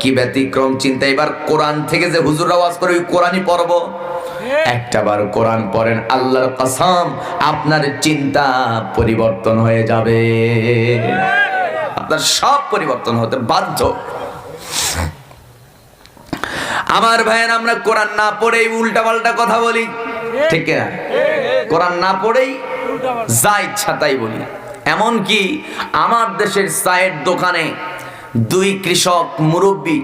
কি ব্যতিক্রম চিন্তা। এবার কোরআন থেকে যে হুজুর আওয়াজ করে, ওই কোরআনই পড়ব। একটা বার কোরআন পড়েন, আল্লাহর কসম, আপনার চিন্তা পরিবর্তন হয়ে যাবে। আপনার সব পরিবর্তন হতে বাধ্য। আমার ভাইয়ের আমরা কোরআন না পড়েই উল্টা পাল্টা কথা বলি, ঠিক না কোরআন না পড়েই যা ইচ্ছা তাই বলি। এমন কি আমার দেশের চায়ের দোকানে দুই কৃষক মুরব্বী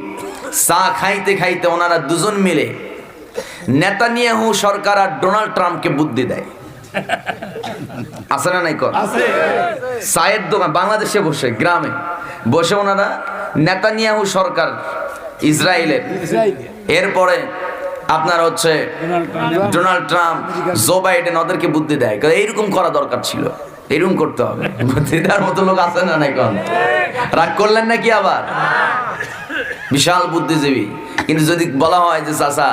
চা খাইতে খাইতে ওনারা দুজন মিলে নেতানিয়াহু সরকার আর ডোনাল্ড ট্রাম্পকে বুদ্ধি দেয়। আছে না নাই কর? চায়ের দোকান বাংলাদেশে বসে গ্রামে বসে ওনারা নেতানিয়াহু সরকার ইসরায়েলের। এরপরে আপনার হচ্ছে ডোনাল্ড ট্রাম্প জো বাইডেন ওদেরকে বুদ্ধি দেয়। এইরকম করা দরকার ছিল। এরকম করতে হবে। দেওয়ার মতো লোক আছে না নাই কোন? রাগ করলেন নাকি আবার? বিশাল বুদ্ধিজীবী। কিন্তু যদি বলা হয় যে চাচা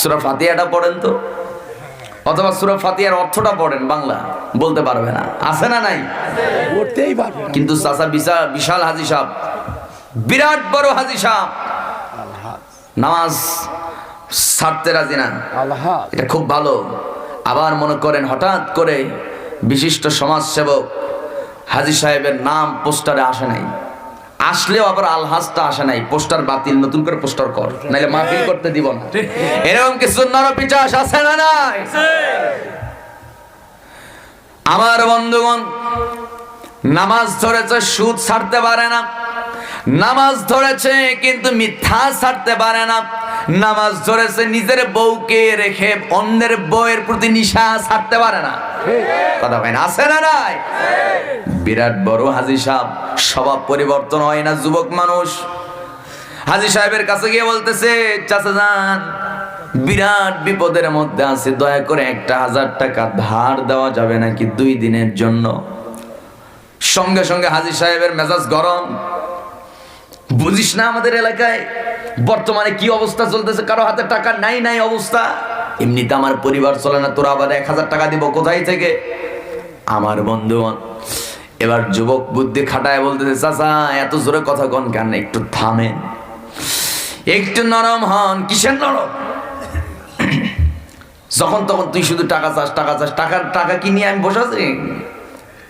সুরা ফাতিয়াটা পড়েন তো? অথবা সুরা ফাতিয়ার অর্থটা পড়েন বাংলা বলতে পারবে না। আছে না নাই? পারবে কিন্তু চাচা বিশাল বিশাল হাজি সাহেব বিরাট বড় হাজি সাহেব নামাজ ছাড়তে রাজি না। এটা খুব ভালো। আবার মনে করেন হঠাৎ করে বিশিষ্ট সমাজসেবক হাজি সাহেবের নাম পোস্টারে আসে নাই। আসলেও আবার আলহাজটা আসে নাই। পোস্টার বাতিল, নতুন করে পোস্টার কর। নাইলে মাহফিল করতে দিব না। এরকম কিছু নরপিচাস আছে না নাই? আমার বন্ধুগণ, নামাজ ধরেছে, সুদ ছাড়তে পারে না। নামাজ ধরেছে, কিন্তু মিথ্যা ছাড়তে পারে না। নামাজ ধরেছে নিজের বউকে রেখে অন্যের বউয়ের প্রতি নিশা ছাড়তে পারে না। কথা না আছে না নাই? বিরাট বড় হাজি সাহেব, স্বভাব পরিবর্তন হয় না, যুবক মানুষ। হাজি সাহেবের কাছে গিয়ে বলতেছে, চাচা যান বিরাট বিপদের মধ্যে আছে, দয়া করে একটা হাজার টাকা ধার দেওয়া যাবে নাকি দুই দিনের জন্য? সঙ্গে সঙ্গে হাজি সাহেবের মেজাজ গরম। বুঝিস না আমাদের এলাকায়? বর্তমানে কি অবস্থা চলতেছে? কারও হাতে টাকা নাই নাই অবস্থা? এমনিতে আমার পরিবার চলে না, তোরা আবার এক হাজার টাকা দিব কোথায় থেকে? আমার বন্ধুগণ, এবার যুবক বুদ্ধি খাটায় বলতেছে, চাচা, এত জোরে কথা কন কেন? একটু থামেন। একটু নরম হন। কিসের নরম? যখন তখন তুই শুধু টাকা চাস টাকা চাস। টাকার টাকা কি নিয়ে আমি বসে আছি?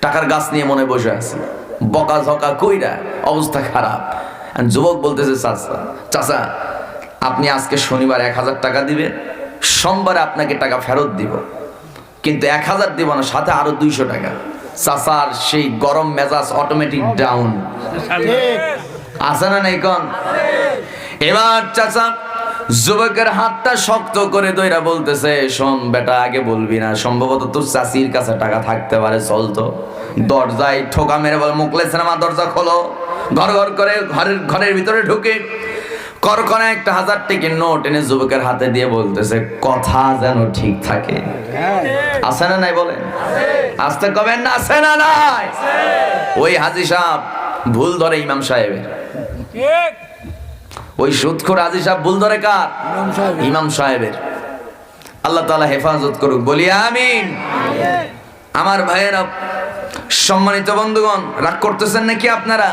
টাকার গাছ নিয়ে মনে বসে আছি। বকা ঝকা কইরা অবস্থা খারাপ। যুবক বলতেছে, চাচা চাচা, আপনি আজকে শনিবার এক হাজার টাকা দিবেন সোমবারে আপনাকে টাকা ফেরত দিব। কিন্তু এক হাজার দিব না, সাথে আরও দুইশো টাকা। চাচার সেই গরম মেজাজ অটোমেটিক ডাউন আছে না নাই কন? এবার চাচা, যুবকের হাতটা শক্ত করে দইরা বলতেছে, শোন বেটা, আগে বলবি না, সম্ভবত তোর চাষির কাছে টাকা থাকতে পারে চলতো দরজায় ঠোকা মেরে বলে মুকলে সিনেমা দরজা খোলো। ঘর ঘর করে ঘরের ঘরের ভিতরে ঢুকে করকনে একটা হাজার টিকির নোট এনে যুবকের হাতে দিয়ে বলতেছে, কথা যেন ঠিক থাকে। আছে না নাই বলেন আসতে কবেন না, আছে না নাই? ওই হাজি সাহেব ভুল ধরে ইমাম সাহেবের। ওই সুদখোর হাজি সাহেব ভুল ধরে কার? ইমাম সাহেবের। আল্লাহ তাআলা হেফাজত করুক, বলি আমিন। আমার ভাইয়েরা, সম্মানিত বন্ধুগণ, রাগ করতেছেন নাকি আপনারা?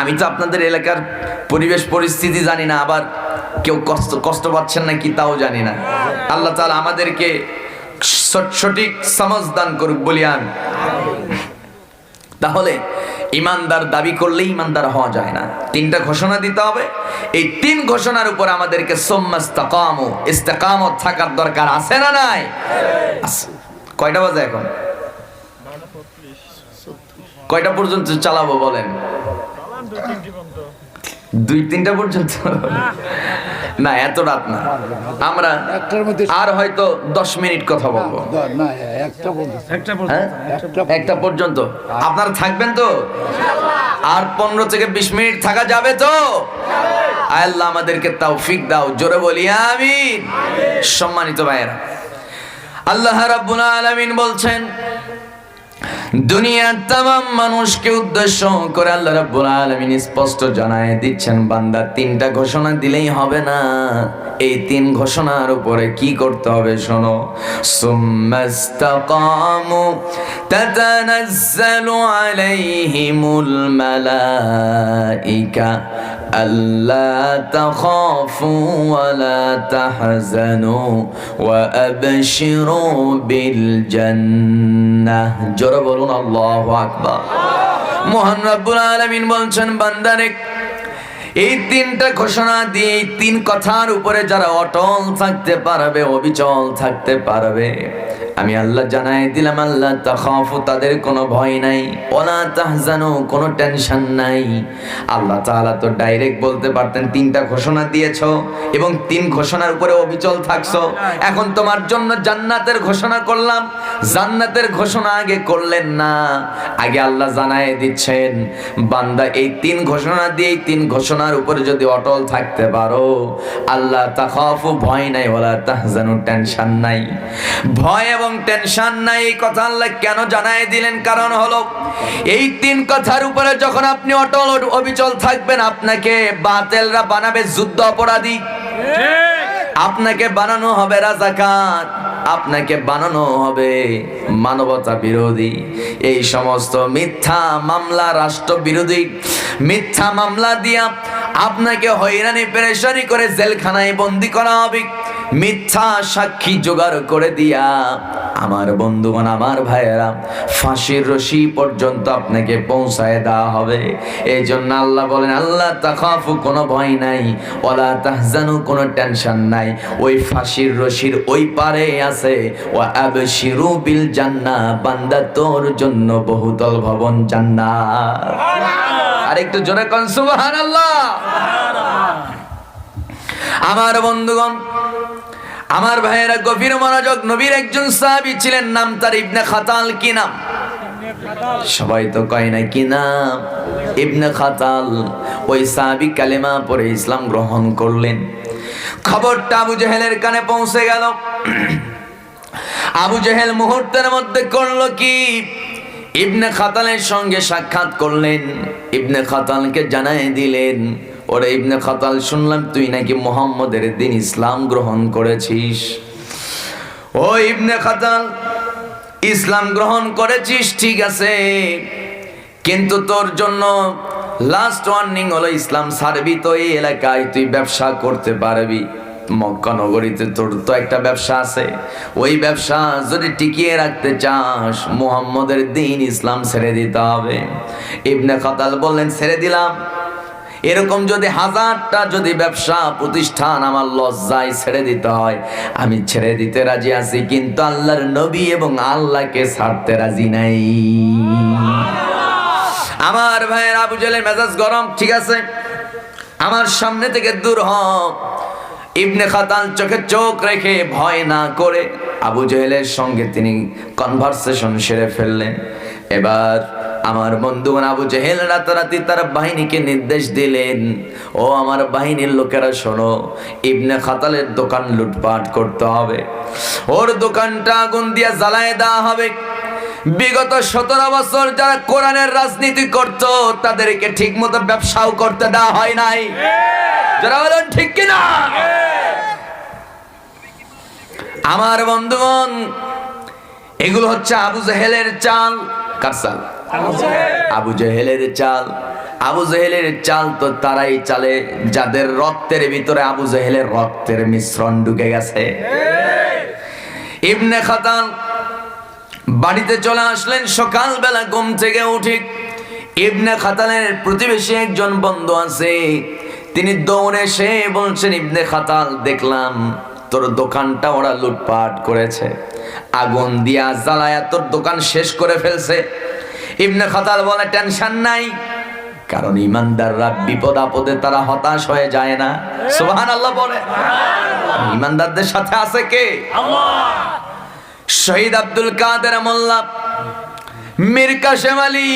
আমি তো আপনাদের এলাকার পরিবেশ, পরিস্থিতি জানি না, আবার কেউ কষ্ট কষ্ট পাচ্ছেন নাকি তাও জানি না। আল্লাহ তাআলা আমাদেরকে সঠিক সমাজ দান করুক, বলি আমি তাহলে, ইমানদার দাবি করলে ইমানদার হওয়া যায় না। তিনটা ঘোষণা দিতে হবে। এই তিন ঘোষণার উপর আমাদেরকে সোম্মাস্তাকাম, ইস্তেকামত থাকার দরকার আছে না নাই? আছে। কয়টা বাজে এখন? কয়টা পর্যন্ত চালাবো বলেন? দুই তিনটা পর্যন্ত? না এত রাত না। আমরা আর হয়তো দশ মিনিট কথা বলব। একটা হ্যাঁ? পর্যন্ত। আপনারা থাকবেন তো? আর পনেরো থেকে বিশ মিনিট থাকা যাবে তো? আল্লাহ আমাদেরকে তাও ফিক দাও জোরে বলি আমি সম্মানিত ভাইয়েরা আল্লাহ রাব্বুল আলামিন বলছেন, দুনিয়ার তাম মানুষকে উদ্দেশ্য করে আল্লাহ রাব্বুল আলামিন স্পষ্ট জানায় দিচ্ছেন, বান্দা, তিনটা ঘোষণা দিলেই হবে না। এই তিন ঘোষণার উপরে কি করতে হবে শোনো সুম্মাস্তাকামু তাতানাজ্জালু আলাইহিমুল মালাইকা ألا تخافوا ولا تحزنوا وأبشروا بالجنة জোরে বলুন আল্লাহু আকবার মহান রব্বুল আলামিন বলছেন বান্দারে এই তিনটা ঘোষণা দিয়ে তিন কথার উপরে যারা অটল থাকতে পারবে অবিচল থাকতে পারবে। আমি আল্লাহ জানাই দিলাম, আল্লাহ তাখাফু তাদের কোনো ভয় নাই, ওলা তাহজানু কোনো টেনশন নাই। আল্লাহ তাআলা তো ডাইরেক্ট বলতে পারতেন, তিনটা ঘোষণা দিয়েছ এবং তিন ঘোষণার উপরে অবিচল থাকছো। এখন তোমার জন্য জান্নাতের ঘোষণা করলাম, জান্নাতের ঘোষণা আগে করলেন না। আগে আল্লাহ জানাই দিচ্ছেন, বান্দা, এই তিন ঘোষণা দিয়ে তিন ঘোষণার উপরে যদি অটল থাকতে পারো, আল্লাহ তাখাফু ভয় নাই, ওলা তাহজানু টেনশন নাই। ভয় টেনশন নাই, এই কথা আল্লাহ কেন জানায় দিলেন? কারণ হলো, এই তিন কথার উপরে যখন আপনি অটল অবিচল থাকবেন, আপনাকে বাতেলরা বানাবে যুদ্ধ অপরাধী। আপনাকে বানানো হবে রাজাকার, আপনাকে বানানো হবে মানবতা বিরোধী। এই সমস্ত মিথ্যা মামলা রাষ্ট্র বিরোধী মিথ্যা মামলা দিয়া আপনাকে হয়রানি, পেরেশানি করে জেলখানায় বন্দি করা হবে। মিথ্যা সাক্ষী জোগাড় করে দিয়া আমার বন্ধুগণ, আমার ভাইয়েরা, ফাঁসির রশি পর্যন্ত আপনাকে পৌঁছায় দেওয়া হবে। এই জন্য আল্লাহ বলেন, আল্লাহ তাকাফু কোনো ভয় নাই ওলা তাহজানু, কোনো টেনশন নাই। ওই ফাঁসির রশির ওই পারে আছে ও আবশিরু বিল জান্নাহ, বান্দা তোর জন্য বহুতল ভবন জান্নাত। আরেকটু জোরে কোন, সুবহানাল্লাহ। আমার বন্ধুগণ আমার ভাইয়েরা গভীর মনোযোগ, নবীর একজন সাহাবী ছিলেন, নাম তার ইবনে খাতাল কি নাম? সবাই তো কয় না কি নাম? ইবনে খাতাল, ওই সাহাবী কালেমা পরে ইসলাম গ্রহণ করলেন। খবরটা আবু জেহেলের কানে পৌঁছে গেল। আবু জেহেল মুহূর্তের মধ্যে করল কি? ইবনে খাতালের সঙ্গে সাক্ষাৎ করলেন। ইবনে খাতালকে জানাই দিলেন ওরে ইবনে খাতাল, শুনলাম তুই নাকি মোহাম্মদের দিন ইসলাম গ্রহণ করেছিস। ও ইবনে খাতাল, ইসলাম গ্রহণ করেছিস, ঠিক আছে। কিন্তু তোর জন্য লাস্ট ওয়ার্নিং হলো, ইসলাম সারবি তো এই এলাকায়, তুই ব্যবসা করতে পারবি। মক্কা নগরীতে তোর তো একটা ব্যবসা আছে। ওই ব্যবসা যদি টিকিয়ে রাখতে চাস, মুহাম্মদের দিন ইসলাম ছেড়ে দিতে হবে। ইবনে খাতাল বললেন, ছেড়ে দিলাম। এরকম যদি হাজারটা যদি ব্যবসা, প্রতিষ্ঠান আমার লজ্জায় ছেড়ে দিতে হয়, আমি ছেড়ে দিতে রাজি আছি, কিন্তু আল্লাহর নবী এবং আল্লাহকে ছাড়তে রাজি নাই। আমার ভাইয়ের আবু জেলের মেজাজ গরম, ঠিক আছে? আমার সামনে থেকে দূর হ ইবনে খাতাল চোখে চোখ রেখে ভয় না করে আবু জেহেলের সঙ্গে তিনি কনভারসেশন সেরে ফেললেন। এবার আমার বন্ধুগণ আবু জেহেল রাতারাতি তার বাহিনীকে নির্দেশ দিলেন, ও আমার বাহিনীর লোকেরা, শোনো, ইবনে খাতালের দোকান লুটপাট করতে হবে। ওর দোকানটা আগুন দিয়ে জ্বালায় দেওয়া হবে। বিগত সতেরো বছর যারা কোরআনের রাজনীতি করত, তাদেরকে ঠিক মতো ব্যবসাও করতে দেওয়া হয় নাই। যারা বলেন, ঠিক কিনা আমার বন্ধুগণ, এগুলো হচ্ছে আবু জেহেলের চাল, কার চাল? আবু জেহেলের চাল আবু জেহেলের চাল তো তারাই চালে যাদের রক্তের ভিতরে আবু জেহেলের রক্তের মিশ্রণ ঢুকে গেছে। ইবনে খাতাল বাড়িতে চলে আসলেন সকালবেলা ঘুম থেকে উঠে ইবনে খাতালের প্রতিবেশী একজন বন্ধু আছে তিনি দৌড়ে এসে বলছেন ইবনে খাতাল দেখলাম তোর দোকানটা ওরা লুটপাট করেছে। আগুন দিয়া জ্বালায়া তোর দোকান শেষ করে ফেলছে। ইবনে খাতাল বলে টেনশন নাই। কারণ ইমানদাররা বিপদ আপদে তারা হতাশ হয়ে যায় না। সুবহান আল্লাহ বলে। ইমানদারদের সাথে আছে কে? শহীদ আব্দুল কাদের মোল্লা মীর কাশেম আলী।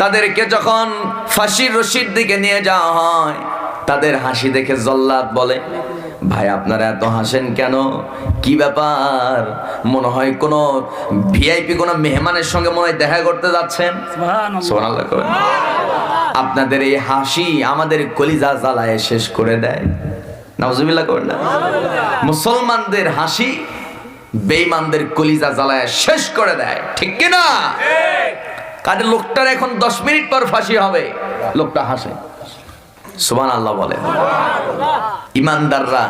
তাদেরকে যখন ফাঁসির রশির দিকে নিয়ে যাওয়া হয় তাদের হাসি দেখে জল্লাদ বলে ভাই আপনারা এত হাসেন কেন? কি ব্যাপার? মনে হয় কোনো ভিআইপি কোনো মেহমানের সঙ্গে মনে হয় দেখা করতে যাচ্ছেন? করেন। আপনাদের এই হাসি আমাদের কলিজা জ্বালায় শেষ করে দেয়। নাউজুবিল্লাহ করেন না। মুসলমানদের হাসি বেঈমানদের কলিজা জ্বালায় শেষ করে দেয়। ঠিক কি না? কাজে লোকটার এখন দশ মিনিট পর ফাঁসি হবে? লোকটা হাসে। সুবান আল্লাহ বলে। ইমানদাররা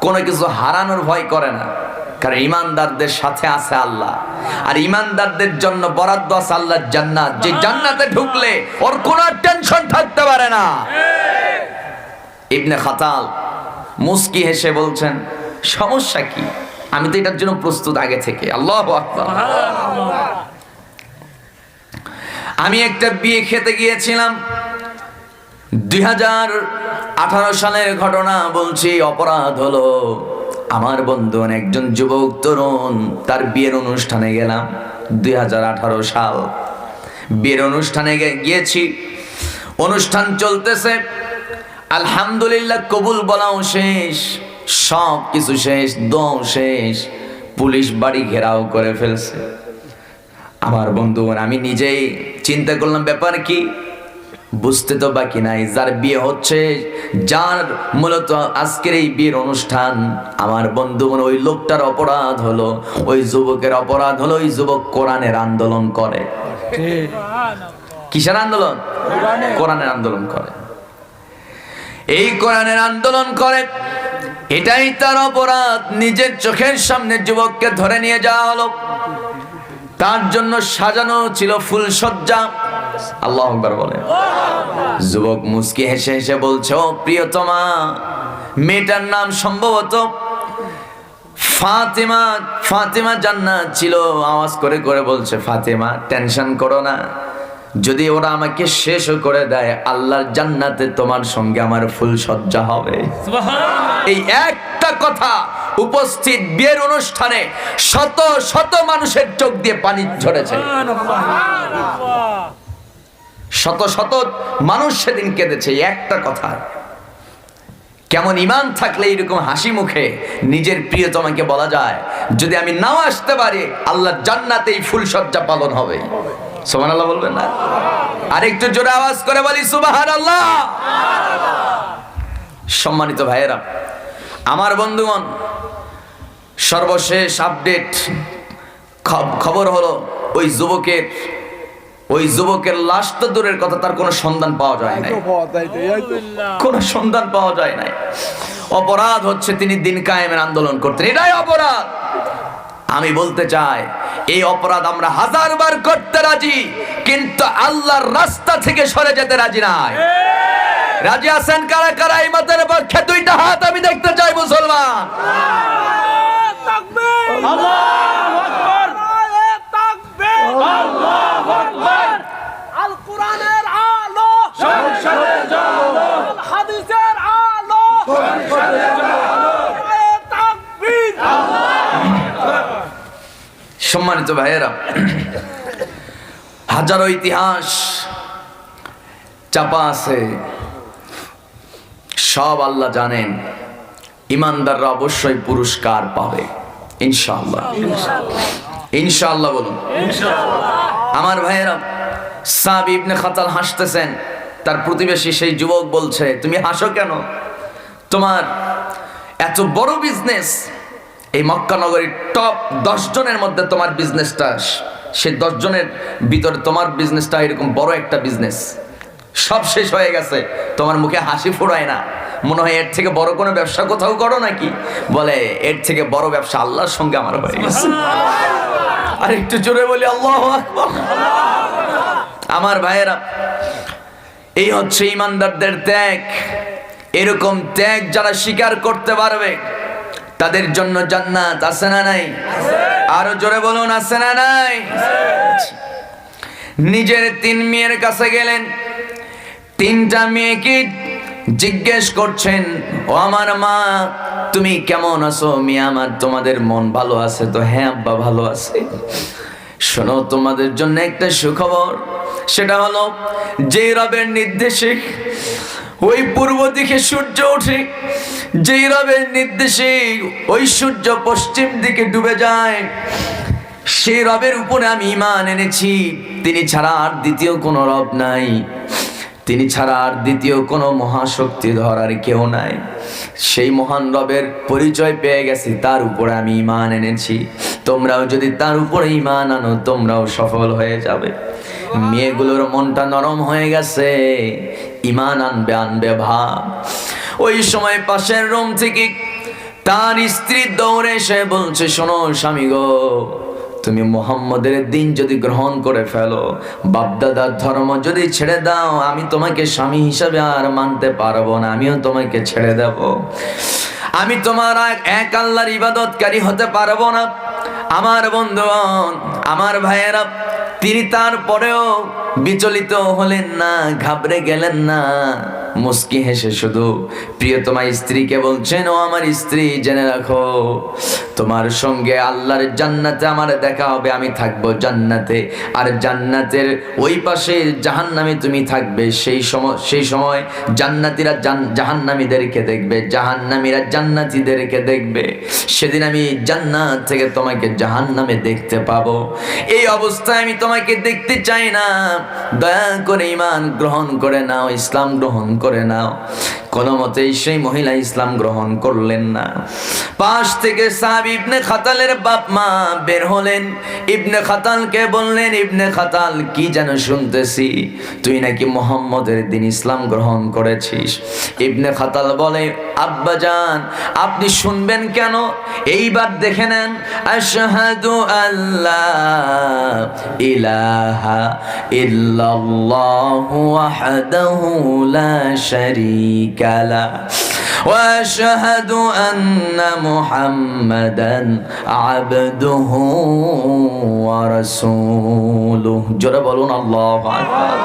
কোনো কিছু হারানোর ভয় করে না কারণ ইমানদারদের সাথে আছে আল্লাহ। আর ইমানদারদের জন্য বরাদ্দ আছে আল্লাহর জান্নাত। যে জান্নাতে ঢুকলে ওর কোনো টেনশন থাকতে পারে না। ইবনে খাতাল মুস্কি হেসে বলছেন সমস্যা কি? আমি তো এটার জন্য প্রস্তুত আগে থেকে। আল্লাহ আমি একটা বিয়ে খেতে গিয়েছিলাম। দুই হাজার আঠারো সালের ঘটনা বলছি, অপরাধ হলো আমার বন্ধু একজন যুবক তরুণ, তার বিয়ের অনুষ্ঠানে গেলাম দুই হাজার আঠারো সাল। বিয়ের অনুষ্ঠানে গিয়েছি। অনুষ্ঠান চলতেছে। আলহামদুলিল্লাহ, কবুল বলাও শেষ, সব কিছু শেষ দম শেষ। পুলিশ বাড়ি ঘেরাও করে ফেলছে। আমার বন্ধু আমি নিজেই চিন্তা করলাম, ব্যাপার কি? বুঝতে তো বাকি নাই। যার বিয়ে হচ্ছে, যার মূলত আজকের এই বিয়ের অনুষ্ঠান, আমার বন্ধু ওই লোকটার অপরাধ হলো, ওই যুবকের অপরাধ হলো, ওই যুবক কোরআনের আন্দোলন করে। কিসের আন্দোলন? কোরআনের আন্দোলন করে। এই কোরআনের আন্দোলন করে, এটাই তার অপরাধ। নিজের চোখের সামনে যুবককে ধরে নিয়ে যাওয়া হলো। তার জন্য সাজানো ছিল ফুল সজ্জা আল্লাহ আকবার বলে। যুবক মুস্কি হেসে হেসে বলছে প্রিয়তমা মেয়েটার নাম সম্ভবত ফাতেমা ফাতেমা জান্নাত ছিল। আওয়াজ করে করে বলছে ফাতেমা টেনশন করো না। যদি ওরা আমাকে শেষও করে দেয় আল্লাহর জান্নাতে তোমার সঙ্গে আমার ফুল সজ্জা হবে। এই একটা কথা উপস্থিত বিয়ের অনুষ্ঠানে শত শত মানুষের চোখ দিয়ে পানি ঝরেছে। শত শত মানুষ সেদিন কেঁদেছে একটা কথা। কেমন ইমান থাকলে এরকম হাসি মুখে নিজের প্রিয় প্রিয়তমাকে বলা যায়, যদি আমি নাও আসতে পারি, আল্লাহ জান্নাতে এই ফুল সজ্জা পালন হবে। সোমান আল্লাহ বলবেন না? আরেকটু জোরে আওয়াজ করে বলি সুবাহার আল্লাহ সম্মানিত ভাইয়েরা, আমার বন্ধুগণ, সর্বশেষ আপডেট খবর হলো, ওই যুবকের ওই যুবকের লাশ তো দূরের কথা তার কোনো সন্ধান পাওয়া যায় নাই। কোনো সন্ধান পাওয়া যায় নাই। অপরাধ হচ্ছে তিনি দিন কায়েমের আন্দোলন করতেন। এটাই অপরাধ। আমি বলতে চাই এই অপরাধ আমরা হাজার বার করতে রাজি কিন্তু আল্লাহর রাস্তা থেকে সরে যেতে রাজি নাই। রাজি আছেন কারা কারা? এই মতের পক্ষে দুইটা হাত আমি দেখতে চাই মুসলমান। আল কোরআনের হাদিসের আলো সম্মানিত ভাইয়েরা হাজারো ইতিহাস চাপা আছে। সব আল্লাহ জানেন ইমানদাররা অবশ্যই পুরস্কার পাবে ইনশাআল্লাহ। ইনশাআল্লাহ বলুন। আমার ভাইয়েরা সাব ইবনে খাতাল হাসতেছেন তার প্রতিবেশী সেই যুবক বলছে, তুমি হাসো কেন? তোমার এত বড় বিজনেস এই মক্কা নগরীর টপ দশ জনের মধ্যে তোমার বিজনেসটা দশ জনের ভিতরে তোমার বিজনেসটা এরকম বড় একটা বিজনেস সব শেষ হয়ে গেছে। তোমার মুখে হাসি ফোড়ায় না। মনে হয় এর থেকে বড় কোনো ব্যবসা কোথাও করো নাকি? বলে, এর থেকে বড় ব্যবসা আল্লাহর সঙ্গে আমার হয়ে গেছে। আর একটু জোরে বলি, আল্লাহ আমার ভাইয়েরা এই হচ্ছে ইমানদারদের ত্যাগ। এরকম ত্যাগ যারা স্বীকার করতে পারবে, তাদের জন্য জান্নাত আছে না নাই? আরও জোরে বলুন, আছে না নাই? নিজের তিন মেয়ের কাছে গেলেন। তিনটা মেয়েকে জিজ্ঞেস করছেন, ও আমার মা, তুমি কেমন আছো? মিয়া আমার, তোমাদের মন ভালো আছে তো? হ্যাঁ আব্বা, ভালো আছে। শোনো, তোমাদের জন্য একটা সুখবর সেটা হলো যে রবের নির্দেশে ওই পূর্ব দিকে সূর্য ওঠে, যেই রবের নির্দেশে ওই সূর্য পশ্চিম দিকে ডুবে যায়, সেই রবের উপরে আমি ইমান এনেছি। তিনি ছাড়া আর দ্বিতীয় কোনো রব নাই। তিনি ছাড়া আর দ্বিতীয় কোনো মহাশক্তি ধরার কেউ নাই। সেই মহান রবের পরিচয় পেয়ে গেছি, তার উপরে আমি ইমান এনেছি। তোমরাও যদি তার উপরে ইমান আনো, তোমরাও সফল হয়ে যাবে। মেয়েগুলোর মনটা নরম হয়ে গেছে। ইমান আনবে আনবে ভাব। ওই সময় পাশের রুম থেকে তার স্ত্রী দৌড়ে এসে বলছে, শোনো স্বামী গো, তুমি মোহাম্মদের দিন যদি গ্রহণ করে ফেলো, বাপদাদার ধর্ম যদি ছেড়ে দাও, আমি তোমাকে স্বামী হিসাবে আর মানতে পারব না, আমিও তোমাকে ছেড়ে দেব। আমি তোমার এক- আল্লাহর ইবাদতকারী হতে পারব না। আমার বন্ধুগণ, আমার ভাইয়েরা তিনি তারপরেও বিচলিত হলেন না, ঘাবড়ে গেলেন না। মুস্কি হেসে শুধু প্রিয়তমা স্ত্রীকে বলছেন, ও আমার স্ত্রী, জেনে রাখো, তোমার সঙ্গে আল্লাহর জান্নাতে আমার দেখা হবে, আমি থাকব জান্নাতে। আর জান্নাতের ওই পাশে জাহান্নামে তুমি থাকবে, সেই সময় সেই সময় জান্নাতীরা জান- জাহান্নামীদেরকে দেখবে, জাহান্নামীরা জান্নাতীদেরকে দেখবে। সেদিন আমি জান্নাত থেকে তোমাকে জাহান্নামে দেখতে পাবো। এই অবস্থায় আমি তোমাকে দেখতে চাই না। দয়া করে ইমান গ্রহণ করে নাও ইসলাম গ্রহণ করে নাও। কোনো মতেই সেই মহিলা ইসলাম গ্রহণ করলেন না। পাশ থেকে সাহাব ইবনে খাতালের বাপ মা বের হলেন। ইবনে খাতালকে বললেন, ইবনে খাতাল, কি যেন শুনতেছি? তুই নাকি মোহাম্মদের দিন ইসলাম গ্রহণ করেছিস? ইবনে খাতাল বলে আব্বাজান আপনি শুনবেন কেন? এইবার দেখে নেন। আশহাদু আল্লাহ ইলাহা ইল্লাল্লাহু ওয়াহদাহু লা শারীকা লা واشهد ان محمدا عبده ورسوله জোরে বলুন আল্লাহু আকবার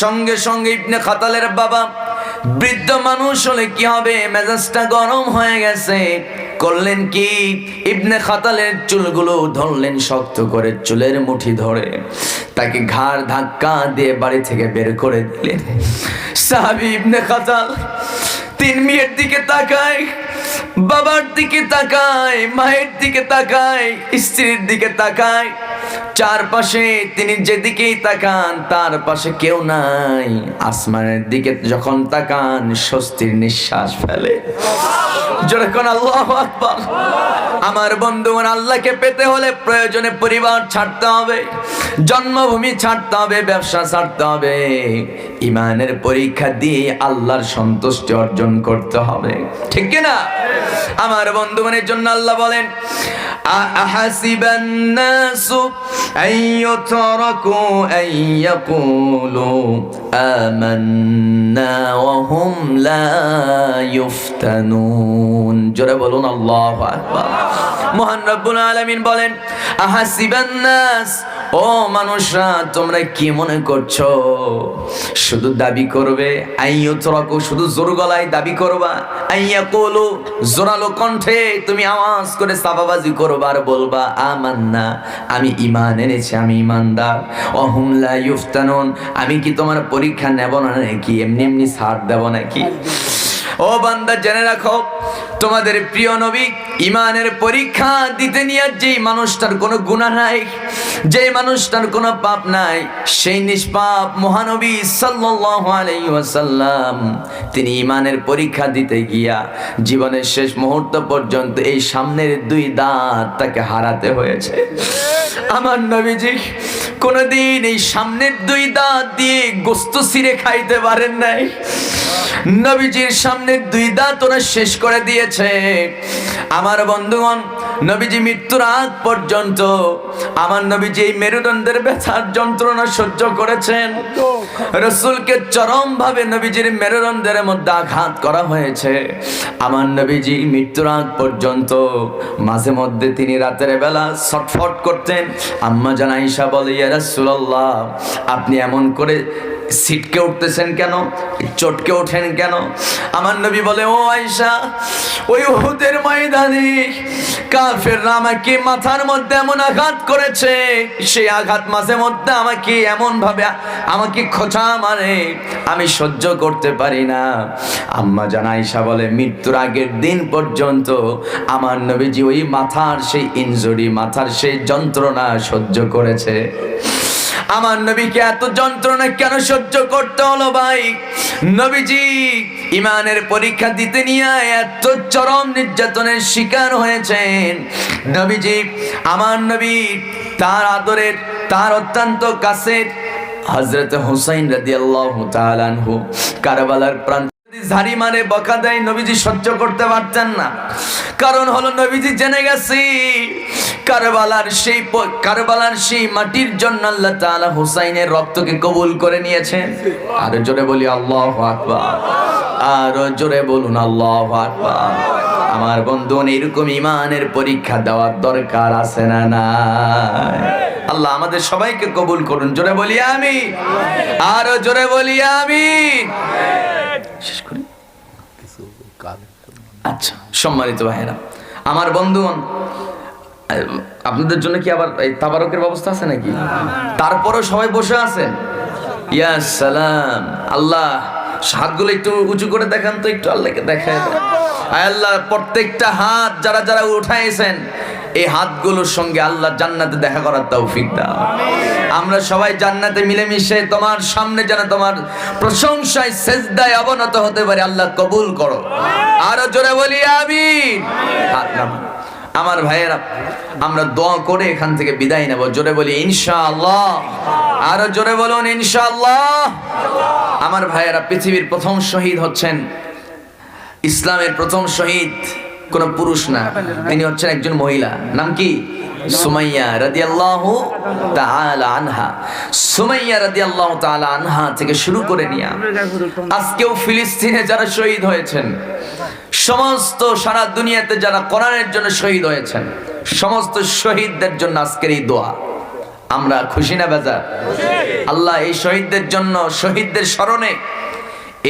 সঙ্গে সঙ্গে ইবনে খাতালের বাবা বৃদ্ধ মানুষ হলে কি হবে মেজাজটা গরম হয়ে গেছে করলেন কি ইবনে খাতালের চুলগুলো ধরলেন শক্ত করে চুলের মুঠি ধরে তাকে ঘাড় ধাক্কা দিয়ে বাড়ি থেকে বের করে দিলেন সাহাবি ইবনে খাতাল তিন মেয়ের দিকে তাকায়, বাবার দিকে তাকায়, মায়ের দিকে তাকায়, স্ত্রীর দিকে তাকায়। চারপাশে তিনি যেদিকেই তাকান, তার পাশে কেউ নাই। আসমানের দিকে যখন তাকান, স্বস্তির নিঃশ্বাস ফেলে। যখন আল্লাহ আমার বন্ধুগণ, আল্লাহকে পেতে হলে প্রয়োজনে পরিবার ছাড়তে হবে, জন্মভূমি ছাড়তে হবে, ব্যবসা ছাড়তে হবে। ইমানের পরীক্ষা দিয়ে আল্লাহর সন্তুষ্টি অর্জন করতে হবে। ঠিক কিনা? আমার বন্ধুগণের জন্য আল্লাহ বলেন أحسب الناس أن يتركوا أن يقولوا آمنا وهم لا يفتنون জোরে বলুন আল্লাহ আকবার মহান রব্বুল আলামিন বলেন আহাসিবান নাস ও মানুষরা তোমরা কি মনে করছো শুধু দাবি করবে আইয়ো তোরাকো শুধু জোর গলায় দাবি করবা আইয়া কোলো জোরালো কণ্ঠে তুমি আওয়াজ করে সাবাবাজি করবা আর বলবা, আমান্না, আমি ইমান এনেছি, আমি ইমানদার অহুমলা ইউফতানুন আমি কি তোমার পরীক্ষা নেব না নাকি? এমনি এমনি সার দেব নাকি? ও বান্দা, জেনে রাখো, তোমাদের প্রিয় নবী ইমানের পরীক্ষা দিতে নিয়ে যেই মানুষটার কোনো গুণা নাই, যেই মানুষটার কোনো পাপ নাই, সেই নিষ্পাপ মহানবী ওয়াসাল্লাম তিনি ইমানের পরীক্ষা দিতে গিয়া জীবনের শেষ মুহূর্ত পর্যন্ত এই সামনের দুই দাঁত তাকে হারাতে হয়েছে। আমার নবীজি কোনোদিন এই সামনের দুই দাঁত দিয়ে গোস্ত ছিঁড়ে খাইতে পারেন নাই। নবীজির সামনে দুই দাঁত ওরা শেষ করে দিয়েছে। আমার বন্ধুগণ, নবীজি মৃত্যুর আগ পর্যন্ত আমার নবীজি এই মেরুদণ্ডের ব্যথার যন্ত্রণা সহ্য করেছেন। রসুলকে চরম ভাবে নবীজির মেরুদণ্ডের মধ্যে আঘাত করা হয়েছে। আমার নবীজি মৃত্যুর আগ পর্যন্ত মাঝে মধ্যে তিনি রাতের বেলা ছটফট করতেন। আম্মা জান আয়েশা বলে, ইয়া রাসূলুল্লাহ, আপনি এমন করে সিটকে উঠতেছেন কেন? চটকে ওঠেন কেন? আমার নবী বলে, ও আয়সা ওই উহুদের ময়দানে কাফেররা আমাকে মাথার মধ্যে এমন আঘাত করেছে। সেই আঘাত মাঝে মধ্যে আমাকে এমন ভাবে আমাকে খোঁচা মারে। আমি সহ্য করতে পারি না। আম্মা জান আয়সা বলে, মৃত্যুর আগের দিন পর্যন্ত আমার নবীজি ওই মাথার সেই ইনজুরি, মাথার সেই যন্ত্রণা সহ্য করেছে। আমার নবীকে এত যন্ত্রণা কেন সহ্য করতে হলো ভাই? নবীজি ইমানের পরীক্ষা দিতে নিয়ে এত চরম নির্যাতনের শিকার হয়েছেন। নবীজি, আমার নবী তার আদরের, তার অত্যন্ত কাছের হজরত হুসাইন রাদিয়াল্লাহু তাআলা আনহু কারবালার প্রান্ত ঝাড়ি মারে, বকা দেয়, নবীজি সহ্য করতে পারতেন না। কারণ হলো নবীজি জেনে গেছি কারবালার সেই কারবালার সেই মাটির জন্য আল্লাহ তাআলা হুসাইনের রক্তকে কবুল করে নিয়েছেন আর জোরে বলি আল্লাহু আকবার। আর জোরে বলুন আল্লাহু আকবার। আমার বন্ধু এরকম ইমানের পরীক্ষা দেওয়ার দরকার আছে না নাই? আল্লাহ আমাদের সবাইকে কবুল করুন। জোরে বলি আমি আরও জোরে বলি আমি শেষ করি? আচ্ছা সম্মানিত ভাইরা আমার আহ, আপনাদের জন্য কি আবার এই তাবারকের ব্যবস্থা আছে নাকি? তারপরেও সবাই বসে আছেন ইয়া সালাম। আল্লাহ, হাতগুলো একটু উঁচু করে দেখান তো, একটু আল্লাহকে দেখায় আল্লাহ, প্রত্যেকটা হাত যারা যারা উঠাইছেন, এই হাতগুলোর সঙ্গে আল্লাহ জান্নাতে দেখা করার তৌফিক দাও। আমরা সবাই জান্নাতে মিলেমিশে তোমার সামনে যেন তোমার প্রশংসায়, সেজদায় অবনত হতে পারে, আল্লাহ কবুল করো। আরও জোরে বলি, আমিন। হাত নামান। আমার ভাইয়েরা, আমরা দোয়া করে এখান থেকে বিদায় নেব। জোরে বলি, ইনশাআল্লাহ। আরও জোরে বলুন, ইনশাআল্লাহ। আমার ভাইয়েরা, পৃথিবীর প্রথম শহীদ হচ্ছেন, ইসলামের প্রথম শহীদ কোন পুরুষ না। তিনি হচ্ছেন একজন মহিলা। নাম কি? সুমাইয়া রাদিয়াল্লাহু তাআলা আনহা। সুমাইয়া রাদিয়াল্লাহু তাআলা আনহা থেকে শুরু করে নিয়া, আজকেও ফিলিস্তিনে যারা শহীদ হয়েছেন সমস্ত সারা দুনিয়াতে যারা কোরআনের জন্য শহীদ হয়েছেন, সমস্ত শহীদদের জন্য আজকের এই দোয়া। আমরা খুশি না বেজার? আল্লাহ এই শহীদদের জন্য, শহীদদের স্মরণে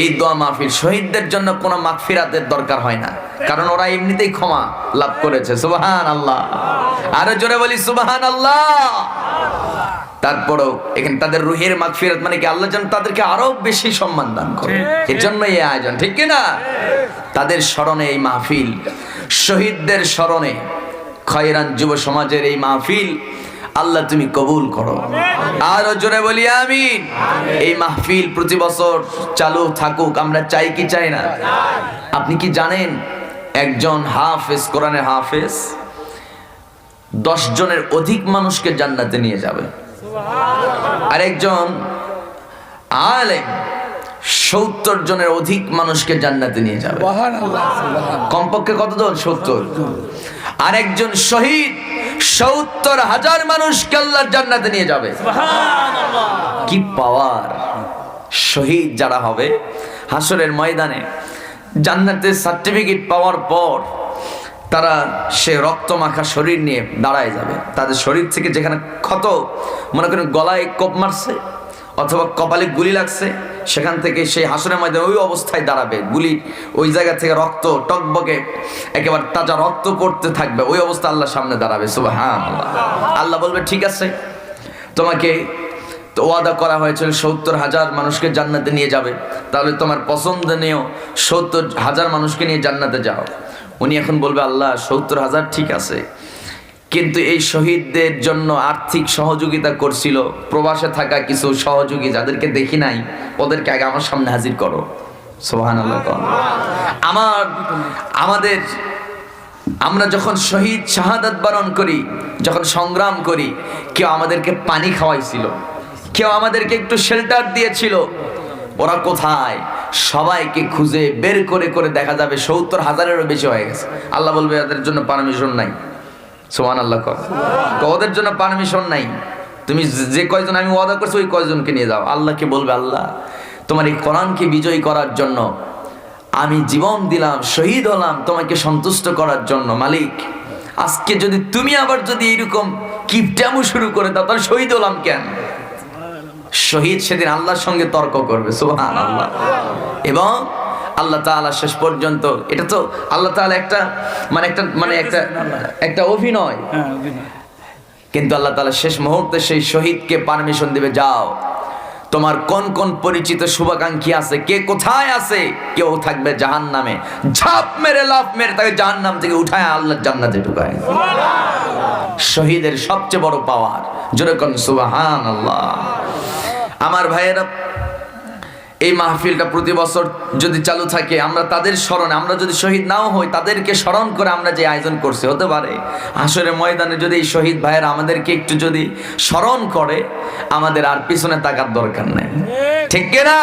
এই দোয়া মাহফিল, শহীদদের জন্য কোনো মাগফিরাতের দরকার হয় না। কারণ ওরা এমনিতেই ক্ষমা লাভ করেছে। সুবাহান আল্লাহ আরও জোরে বলি সুবাহান আল্লাহ তারপরেও এখানে তাদের রুহের মাগফিরাত মানে কি? আল্লাহ যেন তাদেরকে আরও বেশি সম্মান দান করে। এর জন্য এই আয়োজন ঠিক কি না তাদের স্মরণে এই মাহফিল শহীদদের স্মরণে খয়রান যুব সমাজের এই মাহফিল আল্লাহ তুমি কবুল করো। আরও জোরে বলি আমি এই মাহফিল প্রতি বছর চালু থাকুক আমরা চাই কি চাই না? আপনি কি জানেন একজন হাফেজ কোরআনের হাফেজ দশ জনের অধিক মানুষকে জান্নাতে নিয়ে যাবে। আরেকজন আলেম সত্তর জনের অধিক মানুষকে জান্নাতে নিয়ে যাবে। কমপক্ষে কতজন? সত্তর। আর একজন শহীদ সত্তর হাজার মানুষকে আল্লাহর জান্নাতে নিয়ে যাবে। কি পাওয়ার? শহীদ যারা হবে হাসরের ময়দানে জান্নাতের সার্টিফিকেট পাওয়ার পর তারা সে রক্ত মাখা শরীর নিয়ে দাঁড়ায় যাবে। তাদের শরীর থেকে যেখানে ক্ষত, মনে করেন গলায় কোপ মারছে অথবা কপালে গুলি লাগছে, সেখান থেকে সেই হাসনের মধ্যে ওই অবস্থায় দাঁড়াবে। গুলি ওই জায়গা থেকে রক্ত টকবকে, একেবারে তাজা রক্ত পড়তে থাকবে। ওই অবস্থা আল্লাহর সামনে দাঁড়াবে। সুবাহ আল্লাহ বলবে, ঠিক আছে। তোমাকে ওয়াদা করা হয়েছিল, সত্তর হাজার মানুষকে জান্নাতে নিয়ে যাবে। তাহলে তোমার পছন্দ পছন্দনীয় সত্তর হাজার মানুষকে নিয়ে জান্নাতে যাও। উনি এখন বলবে, আল্লাহ, সত্তর হাজার ঠিক আছে। কিন্তু এই শহীদদের জন্য আর্থিক সহযোগিতা করছিল, প্রবাসে থাকা কিছু সহযোগী যাদেরকে দেখি নাই, ওদেরকে আগে আমার সামনে হাজির করো। সোহান আল্লাহ আমার, আমাদের, আমরা যখন শহীদ শাহাদাত বরণ করি, যখন সংগ্রাম করি, কেউ আমাদেরকে পানি খাওয়াইছিল, কেউ আমাদেরকে একটু শেল্টার দিয়েছিল। ওরা কোথায়? সবাইকে খুঁজে বের করে করে দেখা যাবে সত্তর হাজারেরও বেশি হয়ে গেছে। আল্লাহ বলবে এদের জন্য পারমিশন নাই। সোমান আল্লাহ ওদের জন্য পারমিশন নাই। তুমি যে- কয়জন আমি ওয়াদা করছি, ওই কয়জনকে নিয়ে যাও। আল্লাহকে বলবে, আল্লাহ, তোমার এই কোরআনকে বিজয়ী করার জন্য আমি জীবন দিলাম, শহীদ হলাম তোমাকে সন্তুষ্ট করার জন্য, মালিক। আজকে যদি তুমি আবার যদি এরকম কিপটামো শুরু করে দাও, তাহলে শহীদ হলাম কেন? শহীদ সেদিন আল্লাহর সঙ্গে তর্ক করবে সুহান আল্লাহ এবং আল্লাহ তাআলা শেষ পর্যন্ত এটা তো আল্লাহ তাআলা একটা মানে একটা মানে একটা একটা অভিনয়। কিন্তু আল্লাহ তাআলা শেষ মুহূর্তে সেই শহীদকে পারমিশন দিবে যাও। তোমার কোন কোন পরিচিত শুভাকাঙ্ক্ষী আছে কে কোথায় আছে কেউ থাকবে জাহান নামে ঝাপ মেরে লাফ মেরে তাকে জাহান নাম থেকে উঠায় আল্লাহ জান্নাতে ঢুকায়। শহীদের সবচেয়ে বড় পাওয়ার যেরকম সুবাহান আল্লাহ আমার ভাইয়েরা, এই মাহফিলটা প্রতি বছর যদি চালু থাকে, আমরা তাদের স্মরণে, আমরা যদি শহীদ নাও হই, তাদেরকে স্মরণ করে আমরা যে আয়োজন করছি, হতে পারে। আসরে ময়দানে যদি এই শহীদ ভাইয়েরা আমাদেরকে একটু যদি স্মরণ করে, আমাদের আর পিছনে তাকার দরকার নেই। ঠিক কিনা?